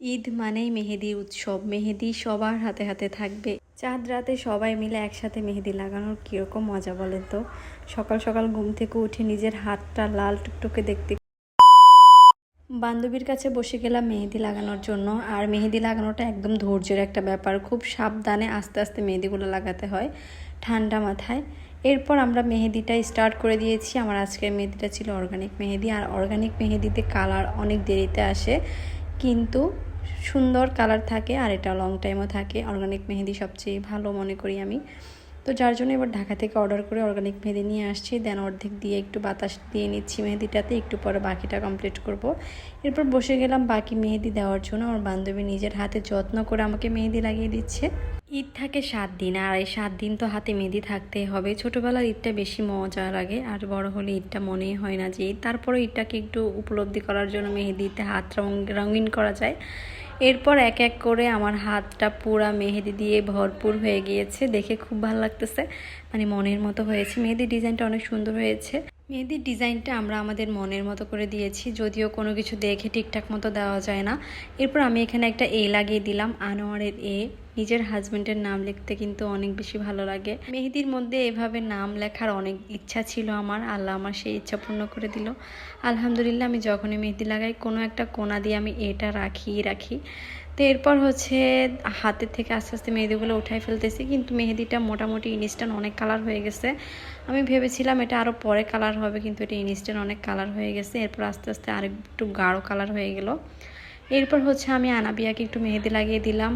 ঈদ মানেই মেহেদি উৎসব, মেহেদি সবার হাতে হাতে থাকবে। চাঁদ রাতে সবাই মিলে একসাথে মেহেদি লাগানোর কীরকম মজা বলেন তো? সকাল সকাল ঘুম থেকে উঠে নিজের হাতটা লাল টুকটুকে দেখতে বান্ধবীর কাছে বসে গেলাম মেহেদি লাগানোর জন্য। আর মেহেদি লাগানোটা একদম ধৈর্যের একটা ব্যাপার। খুব সাবধানে আস্তে আস্তে মেহেদিগুলো লাগাতে হয় ঠান্ডা মাথায়। এরপর আমরা মেহেদিটা স্টার্ট করে দিয়েছি। আমার আজকের মেহেদিটা ছিল অর্গানিক মেহেদি। আর অর্গানিক মেহেদিতে কালার অনেক দেরিতে আসে। কিন্তু সুন্দর কালার থাকে আর এটা লং টাইমও থাকে। অর্গানিক মেহেদি সবচেয়ে ভালো মনে করি আমি। তো যার জন্য এবার ঢাকা থেকে অর্ডার করে অর্গানিক মেহেদি নিয়ে আসছি। দেন অর্ধেক দিয়ে একটু বাতাস দিয়ে নিচ্ছি মেহেদিটাতে। একটু পরে বাকিটা কমপ্লিট করব। এরপর বসে গেলাম বাকি মেহেদি দেওয়ার জন্য। আমার বান্ধবী নিজের হাতে যত্ন করে আমাকে মেহেদি লাগিয়ে দিচ্ছে। ঈদ থাকে সাত দিন, আর এই সাত দিন তো হাতে মেহেদি থাকতে হবে। ছোটোবেলার ঈদটা বেশি মজা লাগে, আর বড় হলে ঈদটা মনেই হয় না যে তারপরে ঈদটাকে একটু উপলব্ধি করার জন্য মেহেদিতে হাত রঙ রঙিন করা যায়। এরপর এক এক করে আমার হাতটা পুরা মেহেদি দিয়ে ভরপুর হয়ে গিয়েছে। দেখে খুব ভালো লাগতেছে। মানে মনের মতো হয়েছে। মেহেদির ডিজাইনটা অনেক সুন্দর হয়েছে। মেহেদির ডিজাইনটা আমরা আমাদের মনের মতো করে দিয়েছি। যদিও কোনো কিছু দেখে ঠিকঠাক মতো দেওয়া যায় না। এরপর আমি এখানে একটা এ লাগিয়ে দিলাম, আনোয়ারের এ। নিজের হাজব্যান্ডের নাম লিখতে কিন্তু অনেক বেশি ভালো লাগে। মেহেদির মধ্যে এভাবে নাম লেখার অনেক ইচ্ছা ছিল আমার। আল্লাহ আমার সেই ইচ্ছা পূর্ণ করে দিল। আলহামদুলিল্লাহ আমি যখনই মেহেদি লাগাই, কোনো একটা কোনা দিয়ে আমি এটা রাখি রাখি। তো এরপর হচ্ছে হাতের থেকে আস্তে আস্তে মেহেদিগুলো উঠাই ফেলতেছি। কিন্তু মেহেদিটা মোটামুটি ইনস্ট্যান্ট অনেক কালার হয়ে গেছে। আমি ভেবেছিলাম এটা আরও পরে কালার হবে, কিন্তু এটা ইনস্ট্যান্ট অনেক কালার হয়ে গেছে। এরপর আস্তে আস্তে আরেকটু গাঢ় কালার হয়ে গেল। এরপর হচ্ছে আমি আনাবিয়াকে একটু মেহেদি লাগিয়ে দিলাম।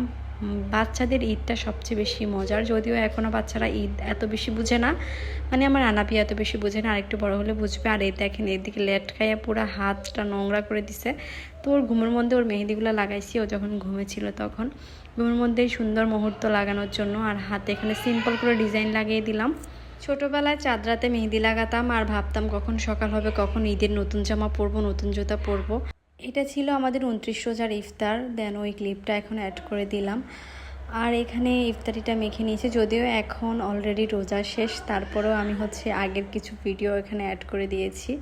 বাচ্চাদের ঈদটা সবচেয়ে বেশি মজার। যদিও এখনও বাচ্চারা ঈদ এত বেশি বুঝে না মানে আমার আনাপি এত বেশি বুঝে না, আরেকটু বড় হলে বুঝবে। আর এই দেখেন, এদিকে লেট খাইয়া পুরো হাতটা নোংরা করে দিছে। তো ওর ঘুমের মধ্যে ওর মেহেদিগুলো লাগাইছি, ও যখন ঘুমেছিল তখন। ঘুমের মধ্যেই সুন্দর মুহূর্ত লাগানোর জন্য আর হাতে এখানে সিম্পল করে ডিজাইন লাগিয়ে দিলাম। ছোটোবেলায় চাঁদরাতে মেহেদি লাগাতাম আর ভাবতাম কখন সকাল হবে, কখন ঈদের নতুন জামা পরবো, নতুন জুতা পরবো। এটা ছিল আমাদের উনত্রিশ রোজার ইফতার দেন ওই ক্লিপটা এখন অ্যাড করে দিলাম। আর এখানে ইফতারিটা মেখে নিয়েছে, যদিও এখন অলরেডি রোজা শেষ, তারপরেও আমি হচ্ছে আগের কিছু ভিডিও এখানে অ্যাড করে দিয়েছি।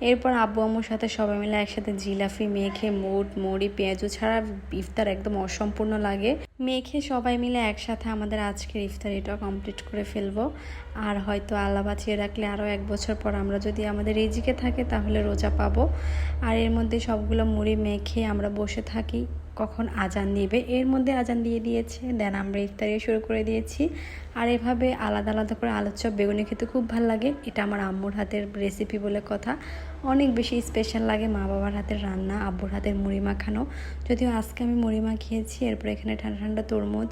এরপর আব্বু আম্মুর সাথে সবাই মিলে একসাথে জিলাফি মেখে, মোট, মুড়ি, পেঁয়াজু ছাড়া ইফতার একদম অসম্পূর্ণ লাগে। মেখে সবাই মিলে একসাথে আমাদের আজকের ইফতার এটা কমপ্লিট করে ফেলব। আর হয়তো আল্লাহ বাঁচিয়ে রাখলে আরও এক বছর পর আমরা যদি আমাদের এজিকে থাকে তাহলে রোজা পাবো। আর এর মধ্যে সবগুলো মুড়ি, মেখে আমরা বসে থাকি। কখন আজান দিবে। এর মধ্যে আজান দিয়ে দিয়েছে, দেন আমরা ইফতারি শুরু করে দিয়েছি। আর এভাবে আলাদা আলাদা করে আলুর চপ বেগুনি খেতে খুব ভালো লাগে। এটা আমার আম্মুর হাতের রেসিপি বলে কথা। অনেক বেশি স্পেশাল লাগে মা বাবার হাতের রান্না, আব্বুর হাতের মুড়ি মাখানো। যদিও আজকে আমি মুড়ি মাখিয়েছি, এরপর এখানে ঠান্ডা ঠান্ডা তরমুজ।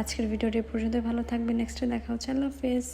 আজকের ভিডিওটি পর্যন্ত ভালো থাকবে নেক্সটে দেখা হচ্ছে, আল্লাহ হাফেজ।